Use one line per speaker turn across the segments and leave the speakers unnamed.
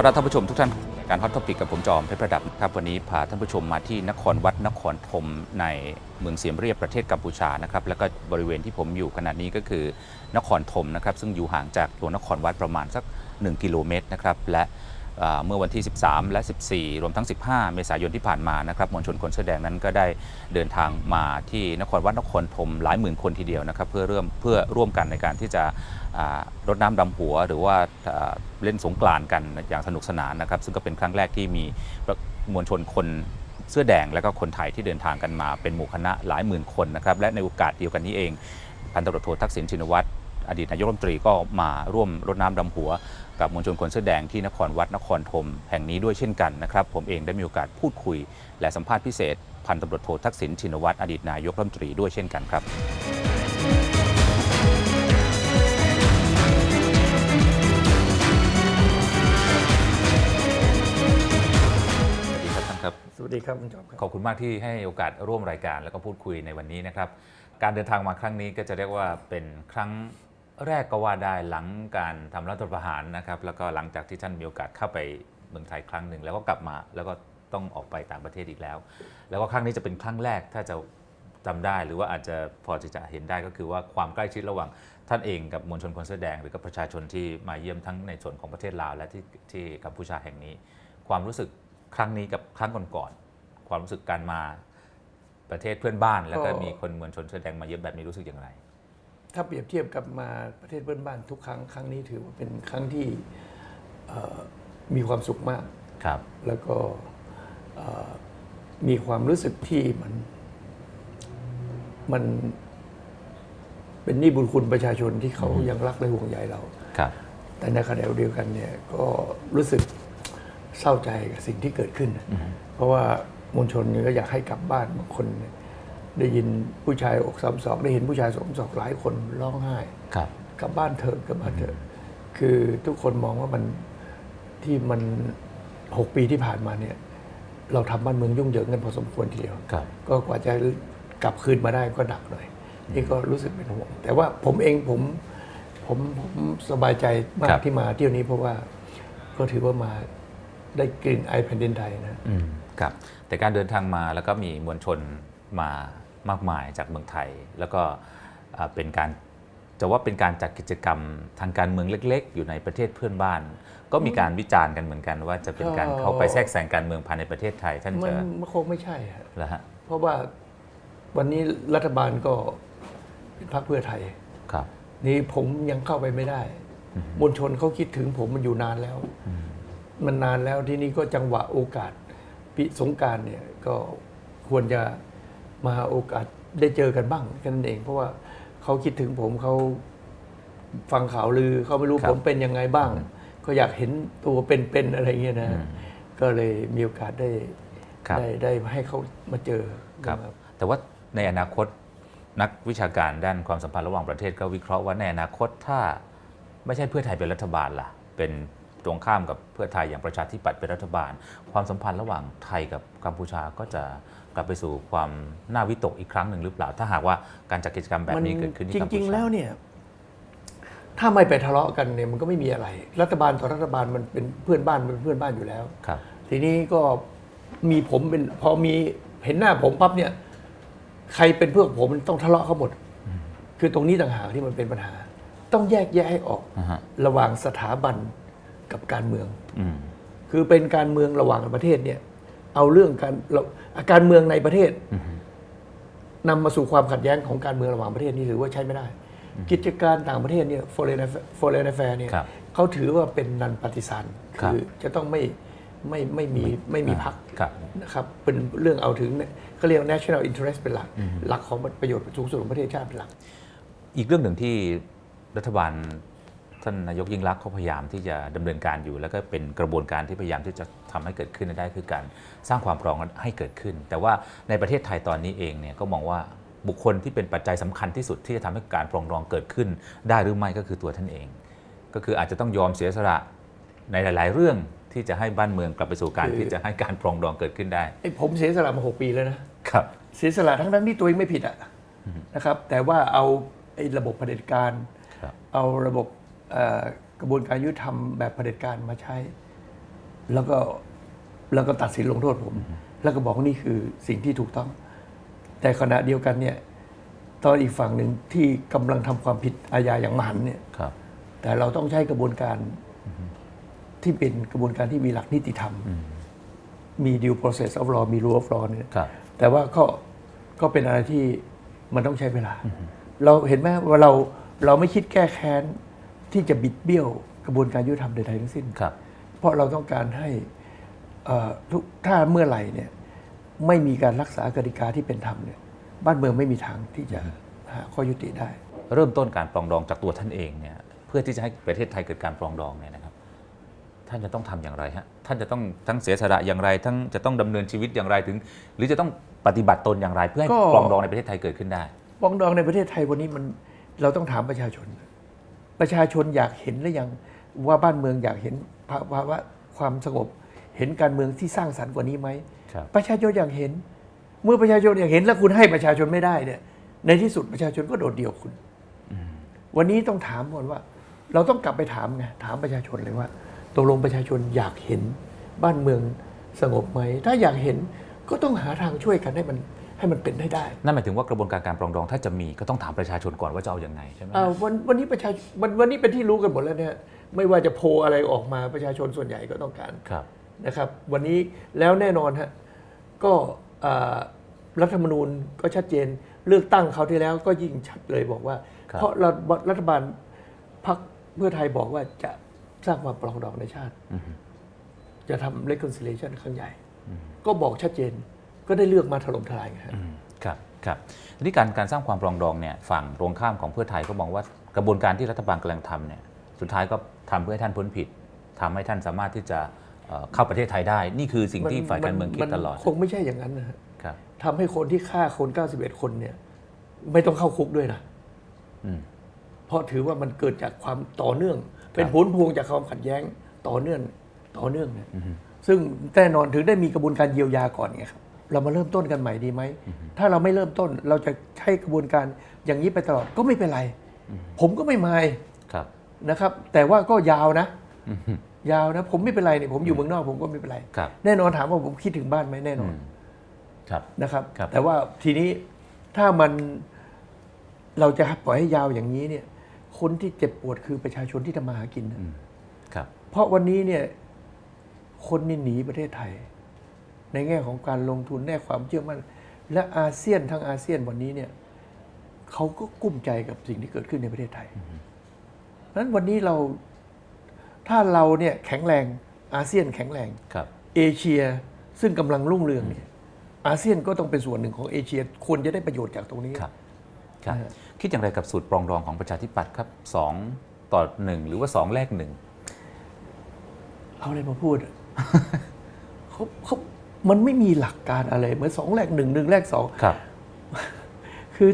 สวัสดีขอต้อนรับท่านผู้ชมทุกท่านการฮอตท็อปิกกับผมจอมเพชรประดับครับวันนี้พาท่านผู้ชมมาที่นครวัดนครธมในเมืองเสียมเรียบประเทศกัมพูชานะครับแล้วก็บริเวณที่ผมอยู่ขณะนี้ก็คือนครธมนะครับซึ่งอยู่ห่างจากตัวนครวัดประมาณสัก 1 กิโลเมตรนะครับและ เมื่อวันที่ 13 และ 14 รวมทั้ง 15 เมษายนที่ผ่านมานะครับมวลชนคนเสื้อแดงนั้นก็ได้เดินทางมาที่นครวัดนครธมหลายหมื่นคนทีเดียวนะครับเพื่อเริ่มเพื่อร่วมกันในการที่จะรดน้ำดำหัว หรือว่าเล่นสงกรานกันอย่างสนุกสนานนะครับ ซึ่งก็เป็นครั้งแรกที่มีมวลชนคนเสื้อแดงและก็คนไทยที่เดินทางกันมาเป็นหมู่คณะหลายหมื่นคนนะครับและในโอกาสเดียวกันนี้เองพันตำรวจโททักษิณชินวัตร อดีตนายกรัฐมนตรีก็มาร่วมรดน้ำดำหัว กับมวลชนคนเสื้อแดงที่นครวัดนครธมแห่งนี้ด้วยเช่นกันนะครับ ผมเองได้มีโอกาสพูดคุย และสัมภาษณ์พิเศษ พันตำรวจโททักษิณชินวัตรอดีตนายกรัฐมนตรีด้วยเช่นกันครับสวัสดีครับท่านครับ
สวัสดีครับคุณจอมครับ
ขอบคุณมากที่ให้โอกาสร่วมรายการแล้วก็พูดคุยในวันนี้นะครับ การเดินทางมาครั้งนี้ก็จะเรียกว่าเป็นครั้ง แรกก็ว่าได้หลังการทำรัฐประหารนะครับ แล้วก็หลังจากที่ท่านมีโอกาสเข้าไปเมืองไทยครั้งหนึ่งแล้วก็กลับมาแล้วก็ต้องออกไปต่างประเทศอีกแล้ว แล้วก็ครั้งนี้จะเป็นครั้งแรกถ้าจะจำได้หรือว่าอาจจะพอจะจะเห็นได้ก็คือว่าความใกล้ชิดระหว่างท่านเองกับมวลชนคนเสื้อแดง หรือกับประชาชนที่มาเยี่ยมทั้งในส่วนของประเทศลาวและที่ที่กัมพูชาแห่งนี้ ความรู้สึกครั้งนี้กับครั้งก่อนๆความรู้สึกการมาประเทศเพื่อนบ้าน แล้วก็
ก็
มีคนมวลชนเสื้อแดงมาเยี่ยมแบบนี้รู้สึกอย่างไร
ถ้าเปรียบเทียบกับมาประเทศเพื่อนบ้านทุกครั้งครั้งนี้ถือว่าเป็นครั้งที่เอ่อมีความสุขมาก
ครับ
แล้วก็เอ่อมีความรู้สึกที่มันมันเป็นหนี่บุญคุณประชาชนที่เขายังรักและห่วงใยเรา
ครับ
แต่ในขณะเดียวกันเนี่ยก็รู้สึกเศร้าใจกับสิ่งที่เกิดขึ้น เพราะว่ามวลชนเนี่ยก็อยากให้กลับบ้านบางคนเนี่ย ได้ยินผู้ชายอกสามศอกได้เห็นผู้ชายสวมศอกหลายคนร้องไห้
ครับ
กลับบ้านเถอะกลับบ้านเถอะคือทุกคนมองว่ามันที่มันหกปีที่ผ่านมาเนี่ย เราทำบ้านเมืองยุ่งเหยิงกันพอสมควรทีเดียว
ครับ
ก็กว่าจะกลับคืนมาได้ก็หนักหน่อยนี่ก็รู้สึกเป็นห่วงแต่ว่าผมเองผมผมผมสบายใจมา
ครั
ก
บ
ที่มาเที่ยวนี้เพราะว่าก็ถือว่ามาได้กลิ่นไอแผ่นดินไทยนะ
อืมครับแต่การเดินทางมาแล้วก็มีมวลชนมา มากมายจากเมืองไทย แล้วก็อ่าเป็นการจะว่าเป็นการจัดกิจกรรมทางการเมืองเล็ก ๆ อยู่ในประเทศเพื่อนบ้าน ก็มีการวิจารณ์กันเหมือนกัน ว่าจะเป็นการ
ก็
เข้าไปแทรกแซงการเมืองภายในประเทศไทย ท่าน
มัน
จะ
มันคงไม่ใช่ฮะ
แล้วฮะ
เพราะว่าวันนี้รัฐบาลก็เป็นพรรคเพื่อไทย
ครับ
นี่ผมยังเข้าไปไม่ได้มวลชนเขาคิดถึงผมมันอยู่นานแล้ว มันนานแล้วที่นี่ก็จังหวะโอกาสปิสงกรารเนี่ยก็ควรจะ มาโอกาสได้เจอกันบ้างแค่นั้นเอง เพราะว่าเขาคิดถึงผมเขาฟังข่าวลือเขาไม่รู้
ครับ
ผมเป็นยังไงบ้าง ก็อยากเห็นตัวเป็นๆอะไรเงี้ยนะ ก็เลยมีโอกาสได้
ครับ
ได้ได้ให้เขามาเจอ
ครับ
นะครับ
แต่ว่าในอนาคตนักวิชาการด้านความสัมพันธ์ระหว่างประเทศก็วิเคราะห์ว่าในอนาคตถ้าไม่ใช่เพื่อไทยเป็นรัฐบาลล่ะ เป็นตรงข้ามกับเพื่อไทยอย่างประชาธิปัตย์เป็นรัฐบาล ความสัมพันธ์ระหว่างไทยกับกัมพูชาก็จะก ลับไปสู่ความน่าวิตกอีกครั้งหนึ่งหรือเปล่า ถ้าหากว่าการจัดกิจกรรมแบบนี้เกิดขึ้นที่
จ
กัมพู
ริงๆ
ชา
แล้วเนี่ย ถ้าไม่ไปทะเลาะกันเนี่ยมันก็ไม่มีอะไร รัฐบาลต่อรัฐบาลมันเป็นเพื่อนบ้านมันเป็นเพื่อนบ้านอยู่แล้ว
ครับ
ทีนี้ก็มีผมเป็นพอมีเห็นหน้าผมปั๊บเนี่ย ใครเป็นเพื่อนผมมันต้องทะเลาะเขาหมด คือตรงนี้ต่างหากที่มันเป็นปัญหา ต้องแยกแยะให้ออก
อ่าฮะ
ระหว่างสถาบันกับการเมือง
อืม
คือเป็นการเมืองระหว่างประเทศเนี่ย เอาเรื่องการเราการเมืองในประเทศนำมาสู่ความขัดแย้งของการเมืองระหว่างประเทศนี่ถือว่าใช้ไม่ได้ กิจการต่างประเทศเนี่ย foreign affair- foreign affair เนี่ย
ครับ
เขาถือว่าเป็นนันปฏิสัน
ครับ
คือจะต้องไม่ไม่ไม่มีไม่มีพัก
ครับ
นะครับเป็นเรื่องเอาถึงเนี่ยเขาเรียก national interest เป็นหลัก หลักของประโยชน์สูงสุดของประเทศชาติเป็นหลัก
อีกเรื่องหนึ่งที่รัฐบาลท่านนายกยิ่งรักษณ์เขาพยายามที่จะดำเนินการอยู่ แล้วก็เป็นกระบวนการที่พยายามที่จะ ทำให้เกิดขึ้นได้คือการสร้างความปรองให้เกิดขึ้น แต่ว่าในประเทศไทยตอนนี้เองเนี่ยก็มองว่าบุคคลที่เป็นปัจจัยสำคัญที่สุดที่จะทำให้การปรองดองเกิดขึ้น ได้หรือไม่ก็คือตัวท่านเอง ก็คืออาจจะต้องยอมเสียสละในหลาย ๆ เรื่องที่จะให้บ้านเมืองกลับไปสู่การ
คือ
ที่จะให้การปรองดองเกิดขึ้นได้
ไอ้ผมเสียสละมาหกปีแล้วนะ
ครับ
เสียสละทั้งทั้งๆที่ตัวเองไม่ผิดอะนะครับ แต่ว่าเอาไอ้ระบบเผด็จการ
ครับ
เอาระบบเอ่อกระบวนการยุติธรรมแบบเผด็จการมาใช้ แล้วก็แล้วก็ตัดสินลงโทษผม แล้วก็บอกว่านี่คือสิ่งที่ถูกต้อง แต่ขณะเดียวกันเนี่ยตอนอีกฝั่งหนึ่งที่กำลังทำความผิดอาญาอย่างมหันต์เนี่ย
ครับ
แต่เราต้องใช้กระบวนการที่เป็นกระบวนการที่มีหลักนิติธรรม มี due process of law มี rule of law เนี่ย
ครับ
แต่ว่าก็ก็เป็นอะไรที่มันต้องใช้เวลา เราเห็นไหมว่าเราเราไม่คิดแก้แค้นที่จะบิดเบี้ยวกระบวนการยุติธรรมใดๆทั้งสิ้น
ครับ
เพราะเราต้องการให้เอ่อทุกถ้าเมื่อไหร่เนี่ยไม่มีการรักษากติกาที่เป็นธรรมเนี่ยบ้านเมืองไม่มีทางที่จะหาข้อยุติได้
เริ่มต้นการปรองดองจากตัวท่านเองเนี่ยเพื่อที่จะให้ประเทศไทยเกิดการปรองดองเนี่ยนะครับ ท่านจะต้องทำอย่างไรฮะท่านจะต้องทั้งเสียสละอย่างไร ทั้งจะต้องดำเนินชีวิตอย่างไรถึง หรือจะต้องปฏิบัติตนอย่างไร เพื่อให้
ก็
ปรองดองในประเทศไทยเกิดขึ้นได้
ปรองดองในประเทศไทยวันนี้มันเราต้องถามประชาชน ประชาชนอยากเห็นหรือยัง ว่าบ้านเมืองอยากเห็นภาภาวะความสงบ เห็นการเมืองที่สร้างสรรค์กว่านี้ไหม
ครับ
ประชาชนอยากเห็น เมื่อประชาชนอยากเห็นแล้วคุณให้ประชาชนไม่ได้เนี่ย ในที่สุดประชาชนก็โดดเดี่ยวคุณวันนี้ต้องถามก่อนว่า เราต้องกลับไปถามไงถามประชาชนเลยว่าตกลงประชาชนอยากเห็นบ้านเมืองสงบไหม ถ้าอยากเห็นก็ต้องหาทางช่วยกันให้มัน ให้มันเป็นได้ได้
นั่นหมายถึงว่ากระบวนการการปรองดองถ้าจะมีก็ต้องถามประชาชนก่อนว่าจะเอาอย่างไงใช่ไหม
อ่าวันวันนี้ประชาวันวันนี้เป็นที่รู้กันหมดแล้วเนี่ยไม่ว่าจะโพลอะไรออกมาประชาชนส่วนใหญ่ก็ต้องการ
ครับ
นะครับ วันนี้แล้วแน่นอนฮะก็อ่ารัฐธรรมนูญก็ชัดเจนเลือกตั้งเขาวที่แล้วก็ยิ่งชัดเลยบอกว่า
ครับ
เพราะรัฐรัฐบาลพรรคเพื่อไทยบอกว่าจะสร้างความปรองดองในชาติ
อือฮึ
จะทำ reconciliation ครั้งใหญ่ ก็บอกชัดเจน ก็ได้เลือกมาถล่มทลายไงฮะ
อืมครับครับทีนี้การการสร้างความปรองดองเนี่ยฝั่งตรงข้ามของเพื่อไทยก็มองว่ากระบวนการที่รัฐบาลกำลังทำเนี่ยสุดท้ายก็ทำเพื่อให้ท่านพ้นผิดทำให้ท่านสามารถที่จะเอ่อเข้าประเทศไทยได้ นี่คือสิ่งที่ฝ่ายการเมืองคิดตลอด
คงไม่ใช่อย่างนั้นนะฮะ
ครับ
ทำให้คนที่ฆ่าคน 91 คนเนี่ย ไม่ต้องเข้าคุกด้วยนะ
อืม
เพราะถือว่ามันเกิดจากความต่อเนื่อง เป็นผลพวงจากความขัดแย้งต่อเนื่องต่อเนื่องเนี่ยซึ่งแน่นอนถึงได้มีกระบวนการเยียวยาก่อนไงครับ เรามาเริ่มต้นกันใหม่ดีไหม ถ้าเราไม่เริ่มต้นเราจะใช้กระบวนการอย่างนี้ไปตลอดก็ไม่เป็นไร ผมก็ไม่มาย
ครับ
นะครับ แต่ว่าก็ยาวนะ
อืม
ยาวนะ ผมไม่เป็นไรเนี่ยผมอยู่เมืองนอกผมก็ไม่เป็นไร
ครับ
แน่นอนถามว่าผมคิดถึงบ้านไหมแน่นอน
ครับ
นะครับ
ครับ
แต่ว่าทีนี้ถ้ามันเราจะปล่อยให้ยาวอย่างนี้เนี่ย คนที่เจ็บปวดคือประชาชนที่ทำมาหากินนะ
อืมครับ
เพราะวันนี้เนี่ย คนนี่หนีประเทศไทย ในแง่ของการลงทุนแน่ความเชื่อมั่น และอาเซียนทั้งอาเซียนวันนี้เนี่ยเขาก็กุ้มใจกับสิ่งที่เกิดขึ้นในประเทศไทยเพราะฉะนั้นวันนี้เราถ้าเราเนี่ยแข็งแรงอาเซียนแข็งแรง
ครับ
เอเชียซึ่งกำลังรุ่งเรืองเนี่ยอาเซียนก็ต้องเป็นส่วนหนึ่งของเอเชียควรจะได้ประโยชน์จากตรงนี้
ครับครับ
นะฮะ
คิดอย่างไรกับสูตรปรองดองของประชาธิปัตย์ครับสองต่อหนึ่งหรือว่าสองแลกหนึ่ง
เอาอะไรมาพูดอะเขาเขา มันไม่มีหลักการอะไรเหมือนสองแลกหนึ่งหนึ่งแลกสอง
ครับ
คือ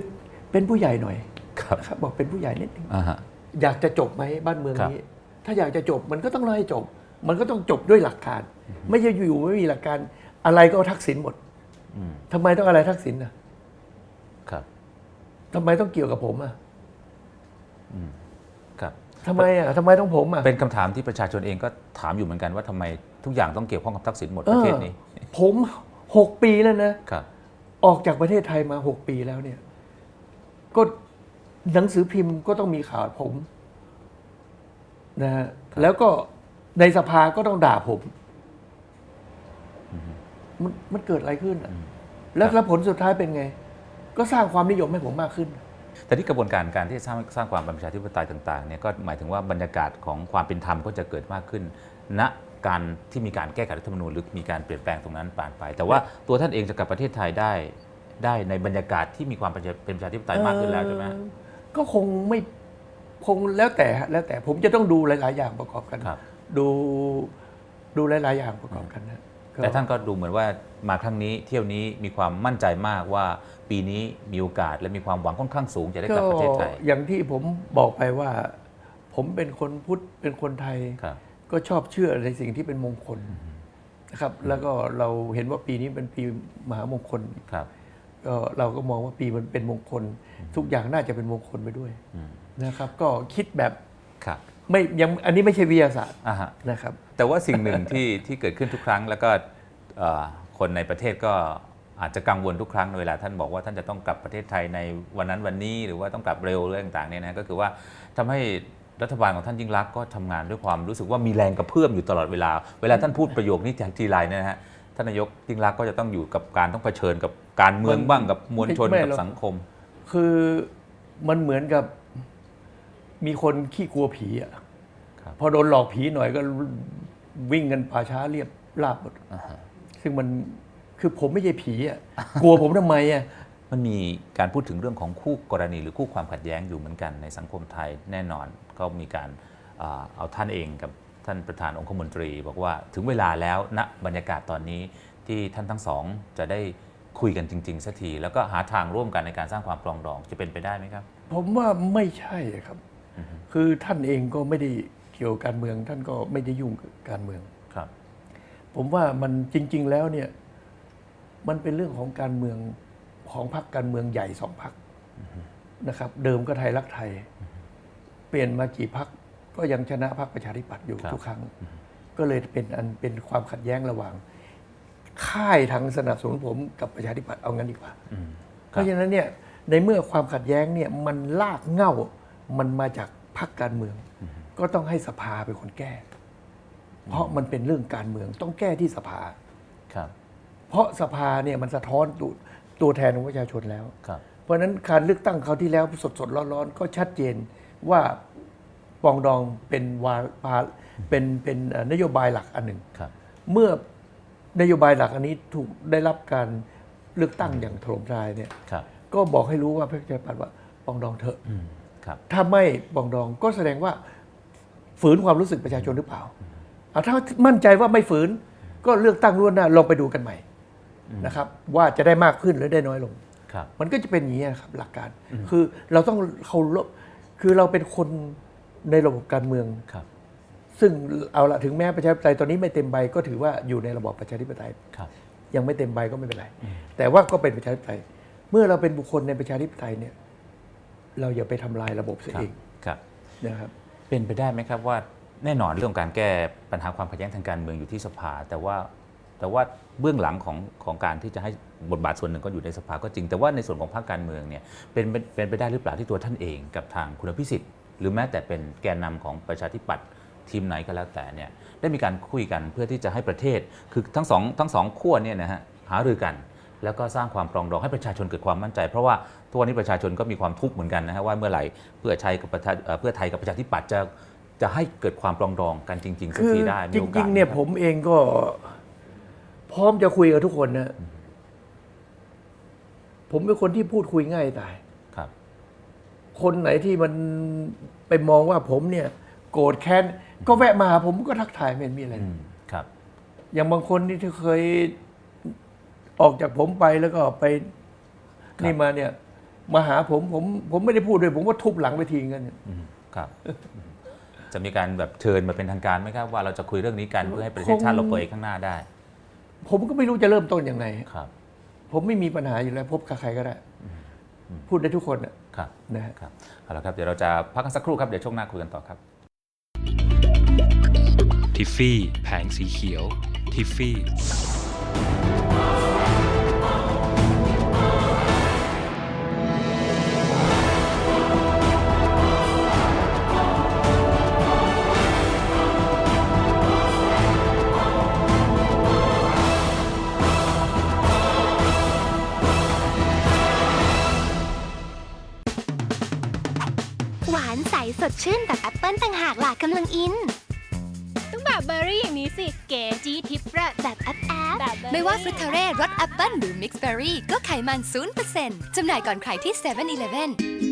เป็นผู้ใหญ่หน่อย
ครับ
นะครับบอกเป็นผู้ใหญ่นิดนึง
อ่าฮะ
อยากจะจบไหมบ้านเมือง
ครับ
นี้ ถ้าอยากจะจบมันก็ต้องรอให้จบ มันก็ต้องจบด้วยหลักการ ไม่ใช่อยู่ๆไม่มีหลักการอะไรก็เอาทักษิณหมด
อืม
ทำไมต้องอะไรทักษิณน่ะ
ครับ
ทำไมต้องเกี่ยวกับผมอะ
ครับ
ทำไมอะทำไมต้องผมอะ
เป็นคำถามที่ประชาชนเองก็ถามอยู่เหมือนกันว่าทำไมทุกอย่างต้องเกี่ยวข้องกับทักษิณหมดประเทศนี้
ออผมหกปีแล้วนะ
ครับ
ออกจากประเทศไทยมาหกปีแล้วเนี่ย ก็หนังสือพิมพ์ก็ต้องมีข่าวผมนะฮะแล้วก็ในสภาก็ต้องด่าผม มันมันเกิดอะไรขึ้นอะแล้วแล้วผลสุดท้ายเป็นไง ก็สร้างความนิยมให้ผมมากขึ้น
แต่ที่กระบวนการการที่สร้างสร้างความเป็นประชาธิปไตยต่างๆเนี่ยก็หมายถึงว่าบรรยากาศของความเป็นธรรมก็จะเกิดมากขึ้นณการที่มีการแก้ไขรัฐธรรมนูญหรือมีการเปลี่ยนแปลงตรงนั้นผ่านไป แต่ว่าตัวท่านเองจะกลับประเทศไทยได้ได้ในบรรยากาศที่มีความเป็นเป็นประชาธิปไตยมากขึ้นแล้วใช่ไหม
เอ่อก็คงไม่คงแล้วแต่ฮะแล้วแต่ผมจะต้องดูหลาย ๆ อย่างประกอบกัน
ครับ
ดูดูหลาย ๆ อย่างประกอบกันนะก็
แต่ท่านก็ดูเหมือนว่ามาครั้งนี้เที่ยวนี้มีความมั่นใจมากว่าปีนี้มีโอกาสและมีความหวังค่อนข้างสูงจะได้กลับประเทศไทย
อย่างที่ผมบอกไปว่า ผมเป็นคนพุทธเป็นคนไทย
ครับ
ก็ชอบเชื่อในสิ่งที่เป็นมงคลนะครับ แล้วก็เราเห็นว่าปีนี้เป็นปีมหามงคล
ครับ
ก็เราก็มองว่าปีมันเป็นมงคล ทุกอย่างน่าจะเป็นมงคลไปด้วย
อืม
นะครับ ก็คิดแบบ
ครับ
ไม่ยังอันนี้ไม่ใช่วิทยาศาสตร์
อ่าฮะ
นะครับ
แต่ว่าสิ่งหนึ่งที่ที่เกิดขึ้นทุกครั้ง แล้วก็เอ่อคนในประเทศก็อาจจะกังวลทุกครั้งเวลาท่านบอกว่าท่านจะต้องกลับประเทศไทยในวันนั้นวันนี้หรือว่าต้องกลับเร็วเรื่องต่างๆเนี่ยนะก็คือว่าทำให้รัฐบาลของท่านยิ่งรักษณ์ก็ทำงานด้วยความรู้สึกว่ามีแรงกระเพื่อมอยู่ตลอดเวลา เวลาท่านพูดประโยคนี้จากทีไรเนี่ยนะฮะท่านนายกยิ่งรักษณ์ก็จะต้องอยู่กับการต้องเผชิญกับการเมืองบ้างกับมวลชน
ไม่
กับ
หรอก
สังคม
คือมันเหมือนกับ มีคนขี้กลัวผีอะ
ครับ
พอโดนหลอกผีหน่อยก็วิ่งกันป่าช้าเรียบราบหมด
อ่าฮะ
ซึ่งมันคือผมไม่ใช่ผีอะกลัวผมทำไมอะ
มันมีการพูดถึงเรื่องของคู่กรณีหรือคู่ความขัดแย้งอยู่เหมือนกันในสังคมไทยแน่นอน ก็มีการอ่าเอาท่านเองกับท่านประธานองคมนตรี บอกว่าถึงเวลาแล้วณบรรยากาศตอนนี้ที่ท่านทั้งสองจะได้คุยกันจริงๆสักทีแล้วก็หาทางร่วมกันในการสร้างความปรองดองจะเป็นไปได้ไหมครับ
ผมว่าไม่ใช่ครับ คือท่านเองก็ไม่ได้เกี่ยวกับการเมือง ท่านก็ไม่ได้ยุ่งกับการเมือง
ครับ
ผมว่ามันจริง ๆ แล้วเนี่ยมันเป็นเรื่องของการเมืองของพรรคการเมืองใหญ่สองพรรคนะครับ เดิมก็ไทยรักไทย เปลี่ยนมากี่พรรคก็ยังชนะพรรคประชาธิปัตย์อยู่
ครับ
ทุกครั้ง ก็เลยเป็นอันเป็นความขัดแย้งระหว่าง ค่ายทางสนับสนุนผมกับประชาธิปัตย์เอางั้นดีกว่า
อืม
เพราะฉะนั้นเนี่ยในเมื่อความขัดแย้งเนี่ยมันลากเหง้า มันมาจากพรรคการเมือง ก็ต้องให้สภาเป็นคนแก้ เพราะมันเป็นเรื่องการเมืองต้องแก้ที่สภา
ครับ
เพราะสภาเนี่ยมันสะท้อนตัวตัวแทนของประชาชนแล้ว
ครับ
เพราะฉะนั้นการเลือกตั้งคราวที่แล้วสดสดๆร้อนๆ ก็ชัดเจนว่าปรองดองเป็นวาพาเป็นเป็นเอ่อนโยบายหลักอันหนึ่ง
ครับ
เมื่อนโยบายหลักอันนี้ถูกได้รับการเลือกตั้งอย่างถล่มทลายเนี่ย
ครับ
ก็บอกให้รู้ว่าพระประชาธิปัตย์ว่าปรองดองเถอะ
อืมครับ
ถ้าไม่ปรองดองก็แสดงว่าฝืนความรู้สึกประชาชนหรือเปล่าเอาถ้ามั่นใจว่าไม่ฝืน ก็เลือกตั้งล่วงหน้าลองไปดูกันใหม่นะครับ ว่าจะได้มากขึ้นหรือได้น้อยลง
ครับ
มันก็จะเป็นอย่างนี้ครับหลักการ คือเราต้องเคารพคือเราเป็นคนในระบบการเมือง
ครับ
ซึ่งเอาละถึงแม้ประชาธิปไตยตอนนี้ไม่เต็มใบก็ถือว่าอยู่ในระบอบประชาธิปไตย
ครับ
ยังไม่เต็มใบก็ไม่เป็นไร แต่ว่าก็เป็นประชาธิปไตย เมื่อเราเป็นบุคคลในประชาธิปไตยเนี่ย เราอย่าไปทำลายระบบเสีย
ครับ
เอง
ครับ
นะครับ
เป็นไปได้ไหมครับว่าแน่นอนเรื่องการแก้ปัญหาความขัดแย้งทางการเมืองอยู่ที่สภา แต่ว่าแต่ว่าเบื้องหลังของของการที่จะให้บทบาทส่วนหนึ่งก็อยู่ในสภาก็จริง แต่ว่าในส่วนของพรรคการเมืองเนี่ยเป็นเป็นเป็นไปได้หรือเปล่าที่ตัวท่านเองกับทางคุณพิสิทธิ์ หรือแม้แต่เป็นแกนนำของประชาธิปัตย์ทีมไหนก็แล้วแต่เนี่ยได้มีการคุยกันเพื่อที่จะให้ประเทศคือทั้งสองทั้งสองขั้วเนี่ยนะฮะหารือกัน แล้วก็สร้างความปรองดองให้ประชาชนเกิดความมั่นใจ เพราะว่าทุกวันนี้ประชาชนก็มีความทุกข์เหมือนกันนะฮะว่าเมื่อไหร่เพื่อไทยกับประชาเอ่อเพื่อไทยกับประชาธิปัตย์จะจะให้เกิดความปรองดองกันจริงๆสัก
คือ
ทีได้มี
จ
โอกาส
ริงๆ เนี่ย
ไห
ผมเองก็ พร้อมจะคุยกับทุกคนนะ ผมเป็นคนที่พูดคุยง่ายตาย
ครับ
คนไหนที่มันไปมองว่าผมเนี่ย โกรธแค้นก็แวะมาหาผมก็ทักทายไม่เห็นมีอะไร
อืมครับ
อย่างบางคนนี่ที่เคย ออกจากผมไปแล้วก็ไป
ครับ
นี่มาเนี่ยมาหาผมผมผมไม่ได้พูดด้วยผมก็ทุบหลังไปทีกันเนี่ย
อืมครับอืมจะมีการแบบเชิญมาเป็นทางการไหมครับว่าเราจะคุยเรื่องนี้กันเพื่อให้ประเทศชาติเราเปิดข้างหน้าได้
ผมก็ไม่รู้จะเริ่มต้นยังไง
ครับ
ผมไม่มีปัญหาอยู่แล้วพบกับใครก็ได้ พูดได้ทุกคนน่ะ
ครับ
นะฮะ
ครับเอาละครับเดี๋ยวเราจะพักกันสักครู่ครับเดี๋ยวช่วงหน้าคุยกันต่อครับ
ทิฟฟี่แผงสีเขียวทิฟฟี่า
งหากล่ะกำลังอิน
ต้องแบบเบอร์รี่อย่างนี้สิ เก๋จี๊ดทิปเปอร์
แบบแอปแอป
แบบเบอร์รี่
ไม่ว่าฟรุตเทเร่รสแอปเปิ้ลหรือมิกซ์เบอร์รี่ก็ไขมัน0%จำหน่ายก่อนใครที่7 e เ e ่ e อ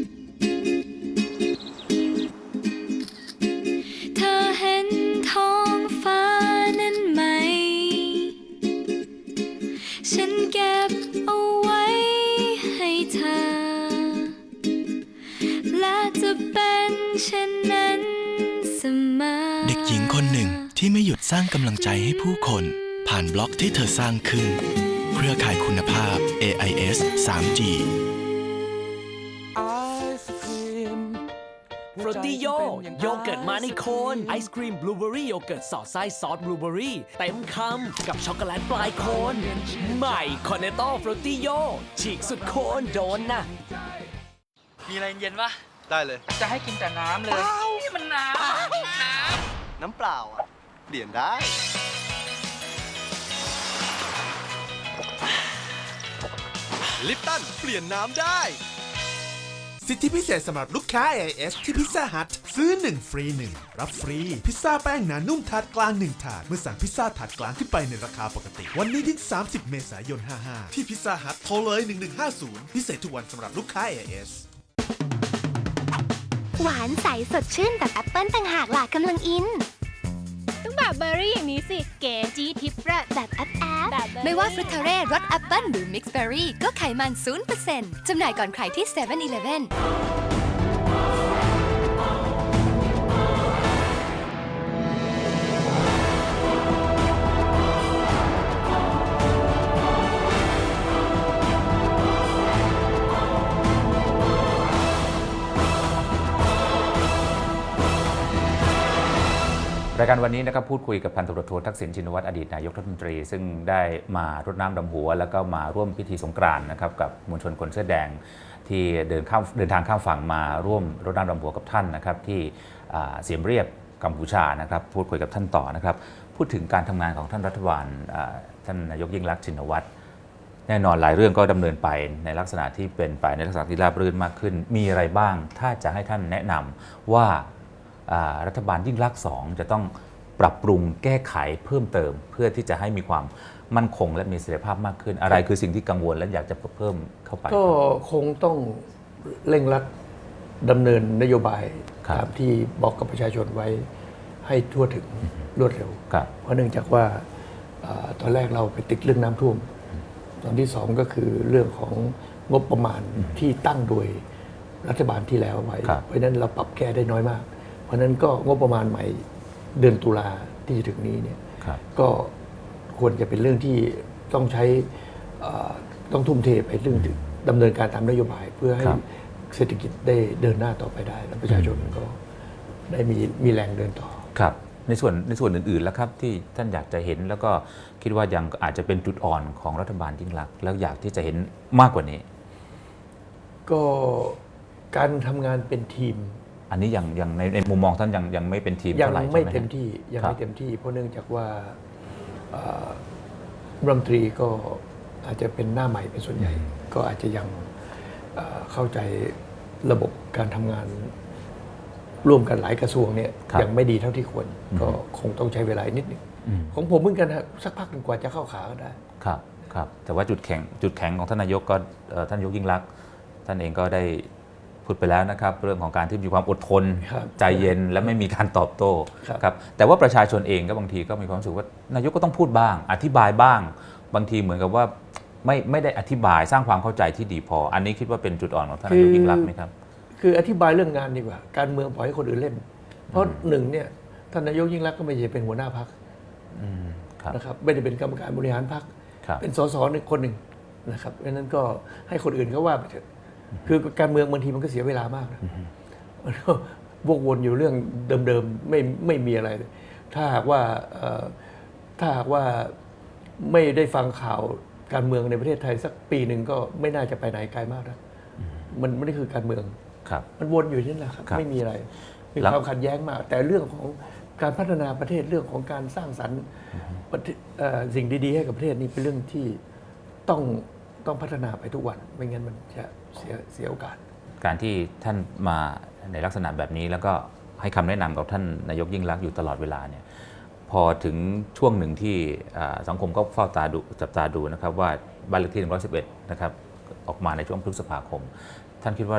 ส
ร้างกำลังใจให้ผู้คน ผ่านบล็อกที่เธอสร้างขึ้น เครือข่ายคุณภาพ AIS 3G
ฟรตติโยโยเกิร์ตมาในโคนไอศครีมบลูเบอรี่โยเกิร์ตสอดไส้ซอสบลูเบอรี่เต็มคำกับช็อกโกแลตปลายโคน ใหม่คอนเนตโต้ฟรุตตี้โยฉีกสุดโคนโดนนะ
มีอะไรเย็นปะ
ได้เลย
จะให้กินแต่น้ำเลย นี่มันน้ำน้
น้ำเปล่าอะเปลี่ยนได้ ลิปตันเปลี่ยนน้ำได้
สิทธิพิเศษสำหรับลูกค้า AIS ที่พิซซ่าฮัทซื้อ 1 ฟรี 1 รับฟรี พิซซ่าแป้งหนานุ่มถาดกลาง 1 ถาด เมื่อสั่งพิซซ่าถาดกลางขึ้นไปในราคาปกติ วันนี้ถึง 30 เมษายน 55 ที่พิซซ่าฮัทโทรเลย 1150 พิเศษทุกวันสำหรับลูกค้า AIS
หวานใสสดชื่นกับแอปเปิลต่างหากล่ะกำลังอิน
ต้องแบบเบอร์รี่อย่างนี้สิ เก๋จี๊ดทิปเปอร์
แบบแอปแอป
แบบเบอร์รี่
ไม่ว่าฟรุตเทเร่รสแอปเปิลหรือมิกซ์เบอรี่ก็ไขมัน0%จำหน่ายก่อนใครที่7 e เ e ่ e อ
รายการวันนี้นะครับพูดคุยกับพันตำรวจโททักษิณชินวัตรอดีตนายกรัฐมนตรี ซึ่งได้มารดน้ำดำหัว แล้วก็มาร่วมพิธีสงกรานต์นะครับกับมวลชนคนเสื้อแดงที่เดินข้ามเดินทางข้ามฝั่งมาร่วมรดน้ำดำหัวกับท่านนะครับที่เสียมเรียบกัมพูชานะครับพูดคุยกับท่านต่อนะครับพูดถึงการทำงานของท่านรัฐบาลท่านนายกยิ่งรักชินวัตรแน่นอนหลายเรื่องก็ดำเนินไปในลักษณะที่เป็นไปในลักษณะที่ราบรื่นมากขึ้น มีอะไรบ้างถ้าจะให้ท่านแนะนำว่าอ่า รัฐบาลยิ่งรักษณ์สองจะต้องปรับปรุงแก้ไขเพิ่มเติม เพื่อที่จะให้มีความมั่นคงและมีเสถียรภาพมากขึ้น อะไรคือสิ่งที่กังวลและอยากจะเพิ่มเข้าไป
ก็คงต้องเร่งรัดดำเนินนโยบาย
ครับ
ตามที่บอกกับประชาชนไว้ให้ทั่วถึงรวดเร็ว
ครับ
เพราะเนื่องจากว่าอาตอนแรกเราไปติดเรื่องน้ำท่วม ตอนที่สองก็คือเรื่องของงบประมาณที่ตั้งโดยรัฐบาลที่แล้วไว้
ครับ
เพราะฉะนั้นเราปรับแก้ได้น้อยมากเพ ราะฉะนั้นก็งบประมาณใหม่เดือนตุลาที่จะถึงนี้เนี่ย
ครับ
ก็ควรจะเป็นเรื่องที่ต้องใช้เอ่อต้องทุ่มเทไปเรื่องที่ดำเนินการตามนโยบาย เพื่อให้
ครับ
เศรษฐกิจได้เดินหน้าต่อไปได้ และประชาชนก็ได้มีมีแรงเดินต่อ
ครับ ในส่วนในส่วนอื่นๆแล้วครับที่ท่านอยากจะเห็นแล้วก็คิดว่ายังอาจจะเป็นจุดอ่อนของรัฐบาลยิ่งรักษณ์แล้วอยากที่จะเห็นมากกว่านี้
ก็การทำงานเป็นทีม
อันนี้ยังยังในในมุมมองท่านยังยังไม่เป็นทีม
ยัง
เท่าไหร่
ไม่
ใช่ห
เต็ม
ฮะ
ที่ยัง
ครับ
ไม่เต็มที่ เพราะเนื่องจากว่าเอ่อรัฐมนตรีก็อาจจะเป็นหน้าใหม่เป็นส่วนใหญ่ ก็อาจจะยังเอ่อเข้าใจระบบการทำงานร่วมกันหลายกระทรวงเนี่ย
ครับ
ยังไม่ดีเท่าที่ควร ก็คงต้องใช้เวลาอีกนิดหนึง
อืม
ของผมเหมือนกันฮะสักพักหนึ่งกว่าจะเข้าขาก็ได้
ครับครับแต่ว่าจุดแข็งจุดแข็งของท่านนายกก็เอ่อท่านนายกยิ่งรักษณ์ท่านเองก็ได้ พูดไปแล้วนะครับเรื่องของการที่มีความอดทน
ครับ
ใจเย็นและไม่มีการตอบโต้
ครับ
ครับแต่ว่าประชาชนเองก็บางทีก็มีความรู้สึกว่านายกก็ต้องพูดบ้าง อธิบายบ้าง บางทีเหมือนกับว่าไม่ไม่ได้อธิบายสร้างความเข้าใจที่ดีพอ อันนี้คิดว่าเป็นจุดอ่อนของท่านนายกยิ่งรักษณ์ไหมครับ
คืออธิบายเรื่องงานดีกว่า การเมืองปล่อยให้คนอื่นเล่น เพราะหนึ่งเนี่ยท่านนายกยิ่งรักษณ์ก็ไม่ใช่เป็นหัวหน้าพัก
อืมครับ
นะครับไม่ได้เป็นกรรมการบริหารพรรค
ครับ
เป็นสสหนึ่งคนหนึ่งนะครับเพราะฉะนั้นก็ให้คนอื่นเขาว่าไปเถอะ คือการเมืองบางทีมันก็เสียเวลามากนะมันก็วกวนอยู่เรื่องเดิมๆไม่ไม่มีอะไรเลยถ้าหากว่าเอ่อถ้าหากว่าไม่ได้ฟังข่าวการเมืองในประเทศไทยสักปีหนึ่งก็ไม่น่าจะไปไหนไกลมากนะมันไม่ได้คือการเมือง
ครับ
มันวนอยู่ที่นั่นแหละครับ
ครับ
ไม่มีอะไรมี
แล้ว
ความขัดแย้งมาก แต่เรื่องของการพัฒนาประเทศเรื่องของการสร้างสรรค์ประเทศเอ่อสิ่งดี ๆ ให้กับประเทศนี่เป็นเรื่องที่ต้องต้องพัฒนาไปทุกวัน ไม่งั้นมันจะ เสียเสียโอกาส
การที่ท่านมาในลักษณะแบบนี้แล้วก็ให้คำแนะนำกับท่านนายกยิ่งรักษณ์อยู่ตลอดเวลาเนี่ยพอถึงช่วงหนึ่งที่อ่าสังคมก็เฝ้าตาดูจับตาดูนะครับว่าบ้านเลขที่ 111 นะครับออกมาในช่วงพฤษภาคม ท่านคิดว่า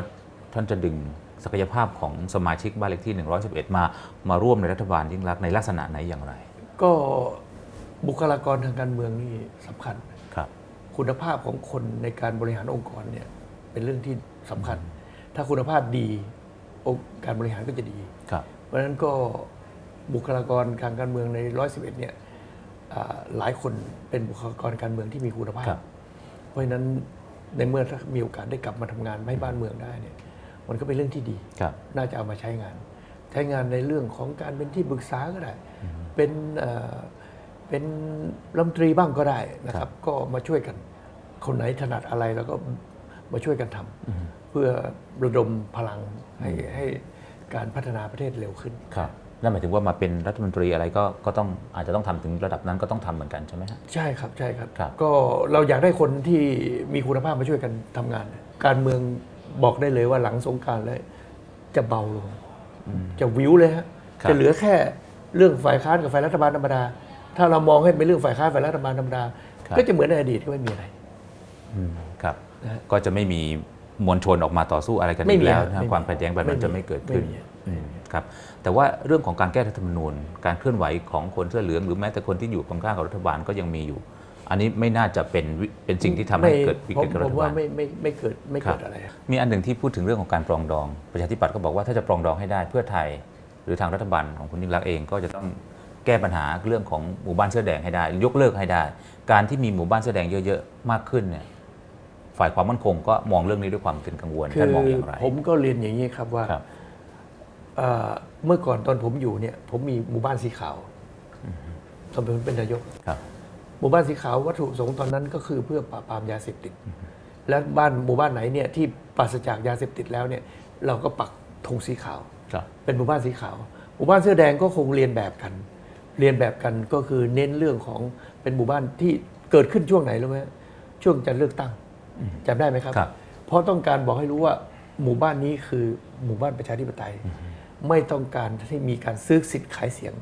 ท่านจะดึงศักยภาพของสมาชิกบ้านเลขที่ 111 มามาร่วมในรัฐบาลยิ่งรักษณ์ในลักษณะไหนอย่างไร
ก็บุคลากรทางการเมืองนี่สำคัญ
ครับ
คุณภาพของคนในการบริหารองค์กรเนี่ย เป็นเรื่องที่สำคัญ ถ้าคุณภาพดีองค์การบริหารก็จะดี
ครับ
เพราะฉะนั้นก็บุคลากรทางการเมืองใน 111 เนี่ยอ่าหลายคนเป็นบุคลากรการเมืองที่มีคุณภาพ
ครับ
เพราะฉะนั้นในเมื่อถ้ามีโอกาสได้กลับมาทำงานให้บ้านเมืองได้เนี่ยมันก็เป็นเรื่องที่ดี
ครับ
น่าจะเอามาใช้งานแช้งานในเรื่องของการเป็นที่ปรึกษาก็ได้ เป็นเอ่อเป็นรัฐมนตรีบ้างก็ได้นะครับ ก็มาช่วยกัน คนไหนถนัดอะไรแล้วก็ มาช่วยกันทำเพื่อระดมพลังให้ให้การพัฒนาประเทศเร็วขึ้น
ครับนั่นหมายถึงว่ามาเป็นรัฐมนตรีอะไรก็ก็ต้องอาจจะต้องทำถึงระดับนั้นก็ต้องทำเหมือนกันใช่ไหมฮะ
ใช่ครับใช่ครับ
ครับ
ก็เราอยากได้คนที่มีคุณภาพมาช่วยกันทำงาน การเมืองบอกได้เลยว่าหลังสงกรารแล้วจะเบาลง จะวิวเลยฮะ
ครับ
จะเหลือแค่เรื่องฝ่ายค้านกับฝ่ายรัฐบาลธรรมดา ถ้าเรามองให้เป็นเรื่องฝ่ายค้านฝ่ายรัฐบาลธรรมดา ก็จะเหมือนในอดีตก็ไม่มีอะไร
อืมครับ
นะฮะ
ก็จะไม่มีมวลชนออกมาต่อสู้อะไรกัน
ไม่
อี
มี
กแล้ว
ฮะ
นะ
ไม่มี
ความขัดแย้งแบบนั้น
ไม่มี
จะไม่เกิดขึ้น
ไม่มี
อืมครับแต่ว่าเรื่องของการแก้รัฐธรรมนูญ การเคลื่อนไหวของคนเสื้อเหลืองหรือแม้แต่คนที่อยู่ตรงข้ามกับรัฐบาลก็ยังมีอยู่ อันนี้ไม่น่าจะเป็นวิเป็นสิ่งที่ทำให้เกิดวิกฤตกับ
ผ
รั
ม
ฐ
ว่า
บาล
ไม่ไม่ไม่เกิดไม่
ครั
เกิ
บ
ดอะไรครับ
มีอันหนึ่งที่พูดถึงเรื่องของการปรองดอง ประชาธิปัตย์ก็บอกว่าถ้าจะปรองดองให้ได้เพื่อไทย หรือทางรัฐบาลของคุณยิ่งรักษณ์เองก็จะต้องแก้ปัญหาเรื่องของหมู่บ้านเสื้อแดงให้ได้ ยกเลิกให้ได้ การที่มีหมู่บ้านเสื้อแดงเยอะ ๆ มากขึ้นเนี่ย ฝ่ายความมั่นคงก็มองเรื่องนี้ด้วยความเป็นกังวล
คื
ท่านมองอย่างไร
ผมก็เรียนอย่างนี้ครับว่า
ครับ
เอ่อเมื่อก่อนตอนผมอยู่เนี่ย ผมมีหมู่บ้านสีขาวตอนผมเป็นนายก
ครับ
หมู่บ้านสีขาววัตถุประสงค์ตอนนั้นก็คือเพื่อปราบปรามยาเสพติด และบ้านหมู่บ้านไหนเนี่ยที่ปราศจากยาเสพติดแล้วเนี่ย เราก็ปักธงสีขาว
ครับ
เป็นหมู่บ้านสีขาวหมู่บ้านเสื้อแดงก็คงเรียนแบบกัน เรียนแบบกันก็คือเน้นเรื่องของเป็นหมู่บ้านที่เกิดขึ้นช่วงไหนรู้ไหมช่วงจะเลือกตั้ง จำได้ไหมครับ
ครับ
เพราะต้องการบอกให้รู้ว่าหมู่บ้านนี้คือหมู่บ้านประชาธิปไตย ไม่ต้องการที่มีการซื้อสิทธิ์ขายเสียง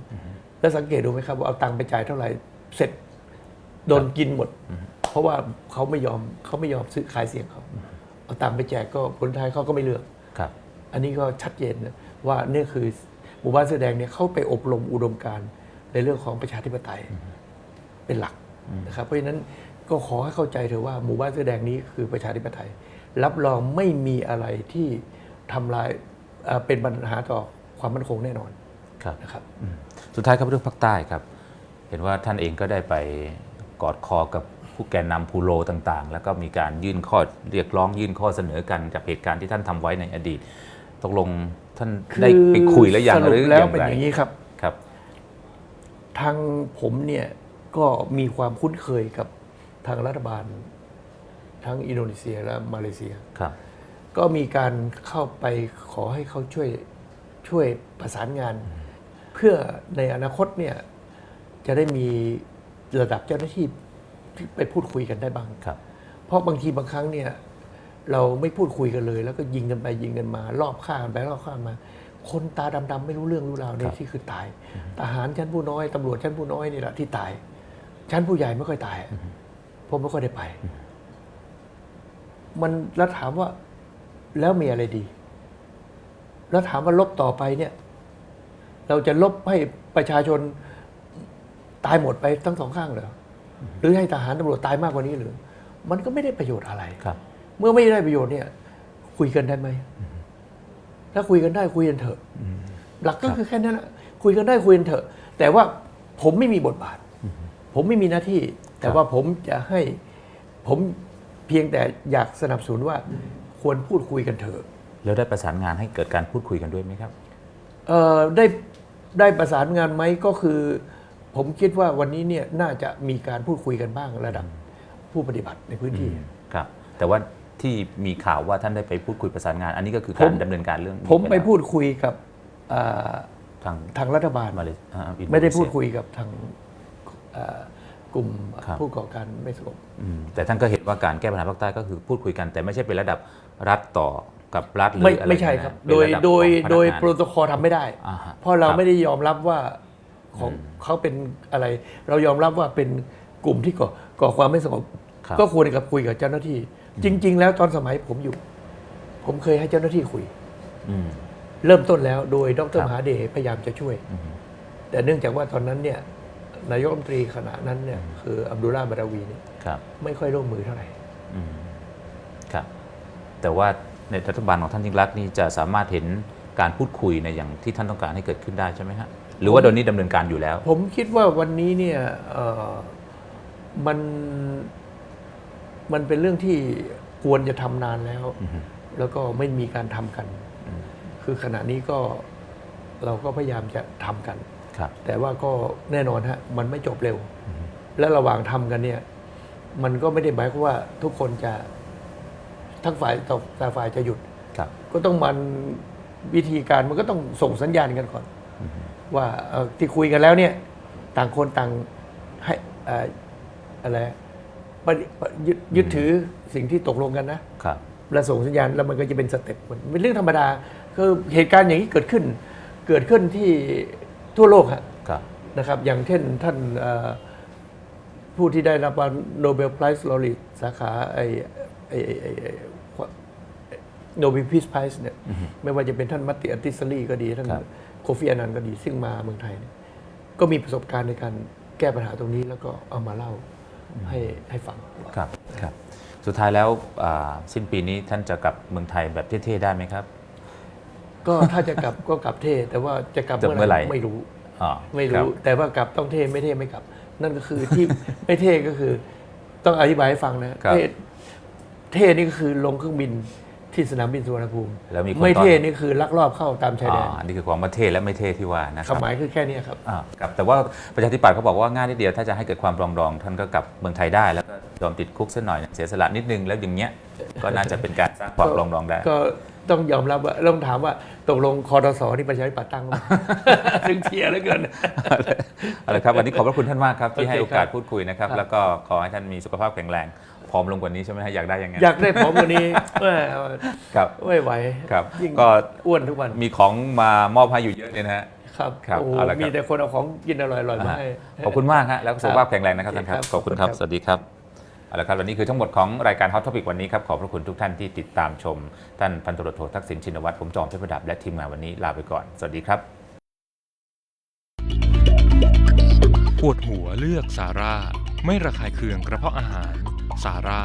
แล้วสังเกตดูไหมครับว่าเอาตังค์ไปจ่ายเท่าไหร่เสร็จโดนกินหมด เพราะว่าเขาไม่ยอมเขาไม่ยอมซื้อขายเสียงเขาเอาตังค์ไปแจกก็คนไทยเขาก็ไม่เลือก
ครับ
อันนี้ก็ชัดเจนนะว่านี่คือหมู่บ้านเสื้อแดงเนี่ยเข้าไปอบรมอุดมการณ์ในเรื่องของประชาธิปไตยเป็นหลักนะครับเพราะฉะนั้น ก็ขอให้เข้าใจเถอะว่าหมู่บ้านเสื้อแดงนี้คือประชาธิปไตย รับรองไม่มีอะไรที่ทำลายเอ่อเป็นปัญหาต่อความมั่นคงแน่นอน
ครับ
นะครับ
สุดท้ายครับเรื่องภาคใต้ครับ เห็นว่าท่านเองก็ได้ไปกอดคอกับผู้แกนนำพูโรต่างๆ แล้วก็มีการยื่นข้อเรียกร้องยื่นข้อเสนอกันจากเหตุการณ์ที่ท่านทำไว้ในอดีตตกลงท่านได้ไปคุยแล้วยัง
ส
ห
รุ
รื
ป
อ
แล้ว
อย่าง
เป็น
ไร
อย่างนี้ครับ
ครับ
ทางผมเนี่ยก็มีความคุ้นเคยกับ ทางรัฐบาล ทั้งอินโดนีเซียและมาเลเซีย
ครับ
ก็มีการเข้าไปขอให้เขาช่วยช่วยประสานงาน เพื่อในอนาคตเนี่ยจะได้มีระดับเจ้าหน้าที่ที่ไปพูดคุยกันได้บ้าง
ครับ
เพราะบางทีบางครั้งเนี่ยเราไม่พูดคุยกันเลย แล้วก็ยิงกันไปยิงกันมา รอบข้างกันไปรอบข้างมา คนตาดำๆไม่รู้เรื่องรู้ราวเนี่ยที่คือตายทหารชั้นผู้น้อยตำรวจชั้นผู้น้อยนี่แหละที่ตาย ชั้นผู้ใหญ่ไม่ค่อยตาย ผมไม่ค่อยได้ไป มันแล้วถามว่า แล้วมีอะไรดี แล้วถามว่าลบต่อไปเนี่ย เราจะลบให้ประชาชนตายหมดไปทั้งสองข้างเหรอหรือให้ทหารตำรวจตายมากกว่านี้หรือ มันก็ไม่ได้ประโยชน์อะไร
ครับ
เมื่อไม่ได้ประโยชน์เนี่ย คุยกันได้ไหมถ้าคุยกันได้คุยกันเถอะหลักก็คือแค่นั้นแหละคุยกันได้คุยกันเถอะ แต่ว่าผมไม่มีบทบาท ผมไม่มีหน้าที่ แต่ว่าผมจะให้ผมเพียงแต่อยากสนับสนุนว่าควรพูดคุยกันเถอะ
แล้วได้ประสานงานให้เกิดการพูดคุยกันด้วยไหมครับ
เอ่อได้ได้ประสานงานไหมก็คือ ผมคิดว่าวันนี้เนี่ยน่าจะมีการพูดคุยกันบ้างระดับผู้ปฏิบัติในพื้นที่
ครับ แต่ว่าที่มีข่าวว่าท่านได้ไปพูดคุยประสานงาน อันนี้ก็คือ
ผ
การ
ม
ดำเนินการเรื่องนี้
ผมไป
แล้ว
พูดคุยกับอ่า
ทาง
ทางรัฐบาล
มาเลอ่าอินโน
ไม่ได้
นีเซี
พูดคุยกับทางเอ่อ กลุ่ม
ครับ
ผู้ก่อการไม่สงบ
อืมแต่ท่านก็เห็นว่าการแก้ปัญหาภาคใต้ก็คือพูดคุยกัน แต่ไม่ใช่เป็นระดับรัฐต่อกับรัฐหรือ
ไม่
อะไร
ไม่ใช่
นะ
ครับ
เป็น
โดย
ระบ
โดย
ของพนัก
โดย
งาน
โปรโตคอลทำไม่ได้
อ่าฮะ
เพราะเรา
ครับ
ไม่ได้ยอมรับว่าของเขาเป็นอะไร เรายอมรับว่าเป็นกลุ่มที่ก่อก่อความไม่สงบ
ครับ
ก็ควรกับคุยกับเจ้าหน้าที่ จริง ๆ แล้วตอนสมัยผมอยู่ ผมเคยให้เจ้าหน้าที่คุย
อืม
เริ่มต้นแล้วโดยด
ครั
ร
บ
มหาเดชพยายามจะช่วย
อืม
แต่เนื่องจากว่าตอนนั้นเนี่ย นายกรัฐมนตรีขณะนั้นเนี่ยคืออับดุลลาห์บาราวีเนี่ย
ครับ
ไม่ค่อยร่วมมือเท่าไหร่
อืมครับ แต่ว่าในรัฐบาลของท่านยิ่งรักษณ์นี่จะสามารถเห็นการพูดคุยในอย่างที่ท่านต้องการให้เกิดขึ้นได้ใช่ไหมฮะหรือว่าโดยนี้ดำเนินการอยู่แล้ว
ผมคิดว่าวันนี้เนี่ยเอ่อมันมันเป็นเรื่องที่ควรจะทำนานแล้ว
อือฮึ
แล้วก็ไม่มีการทำกัน คือขณะนี้ก็เราก็พยายามจะทำกัน
ครับ
แต่ว่าก็แน่นอนฮะมันไม่จบเร็ว และระหว่างทำกันเนี่ย มันก็ไม่ได้หมายความว่าทุกคนจะทั้งฝ่ายต่อต่างฝ่ายจะหยุด
ครับ
ก็ต้องมันวิธีการมันก็ต้องส่งสัญญาณกันก่อน ว่าเอ่อที่คุยกันแล้วเนี่ย ต่างคนต่างให้เอ่ออะไรปฏิปฏิยึดยึดถือสิ่งที่ตกลงกันนะ
ครับ
แล้วส่งสัญญาณแล้วมันก็จะเป็นสเต็ปมันเป็นเรื่องธรรมดาคือเหตุการณ์อย่างนี้เกิดขึ้น เกิดขึ้นที่ ทั่วโลกฮะ
ครับ
นะครับ อย่างเช่นท่านเอ่อผู้ที่ได้รับรางวัลโนเบลไพรส์ลอรีสาขาไอไอไอ้ไอ้ไอ้โนเบลพีซไพรส์เนี่ยไม่ว่าจะเป็นท่านมัตติอันติสลีก็ดี ท่าน
ครับ
โคฟีอานันต์ก็ดี ซึ่งมาเมืองไทยเนี่ยก็มีประสบการณ์ในการแก้ปัญหาตรงนี้แล้วก็เอามาเล่าให้ให้ฟัง
ครับครับ สุดท้ายแล้วอ่าสิ้นปีนี้ท่านจะกลับเมืองไทยแบบเท่ๆได้ไหมครับ
ก็ถ้าจะกลับก็กลับเท่แต่ว่าจะกลับ
จะเมื่อไหร่
ไม่รู้
อ๋อ
ไม่
ค
รู้
บ
แต่ว่ากลับต้องเท่ไม่เท่ไม่กลับ นั่นก็คือที่ไม่เท่ก็คือ ต้องอธิบายให้ฟังนะครับเท่เท่นี่ก็คือลงเครื่องบินที่สนามบินสุวรรณภูมิ
แล้วมีคน
ไม่เท่
ต้อน
นี่คือลักลอบเข้าตามชายแดน
อ่านี่คือความว่าเท่และไม่เท่ที่ว่านะค
ค
รั
วา
บ
มหมายคือแค่นี้ครับ
อ่าครับแต่ว่าประชาธิปัตย์เขาบอกว่าง่ายนิดเดียวถ้าจะให้เกิดความปรองดอง ท่านก็กลับเมืองไทยได้แล้วก็ยอมติดคุกสักหน่อยเสียสละนิดนึงแล้วอย่างเงี้ยก็น่าจะเป็นการสร้างความปรองดองได้
ก็ต้องยอมรับว่าต้องถามว่า ตกลงคอรสนี่ประชาธิปัตย์ตั้งไหมซึ่งเทียร์เหลือเกิน
เอาละครับวันนี้ขอบพระคุณท่านมากครับที่ให้
โอ
โอ
เคครับ
กาสพูดคุยนะครับ
ครับ
แล้วก็ขอให้ท่านมีสุขภาพแข็งแรงผอมลงกว่านี้ใช่ไหมฮะอยากได้ยังไง
อยากได้ผอมกว่านี้แม่
ครับ
ไม่ไหว
ครับ
ยิ่ง
ก็
อ้วนทุกวัน
มีของมามอบให้อยู่เยอะเลยนะฮะ
ครับ
ครับ
โอ้โห
เอาละครับ
มีแต่คนเอาของกินอร่อยๆมาให้
ขอบคุณมากฮะแล้วก็สุขภาพแข็งแรงนะครับท่านครับ
ครับ
ขอบคุณครับ
ขอบคุณครับ
สวัสดีครับ เอาละครับวันนี้คือทั้งหมดของรายการ Hot Topic วันนี้ครับ ขอบพระคุณทุกท่านที่ติดตามชม ท่านพันตำรวจโททักษิณชินวัตรผมจอมเทพประดับและทีมงานวันนี้ลาไปก่อน สวัสดีครับ
ปวดหัวเลือกซาร่า ไม่ระคายเคืองกระเพาะอาหารซาร่า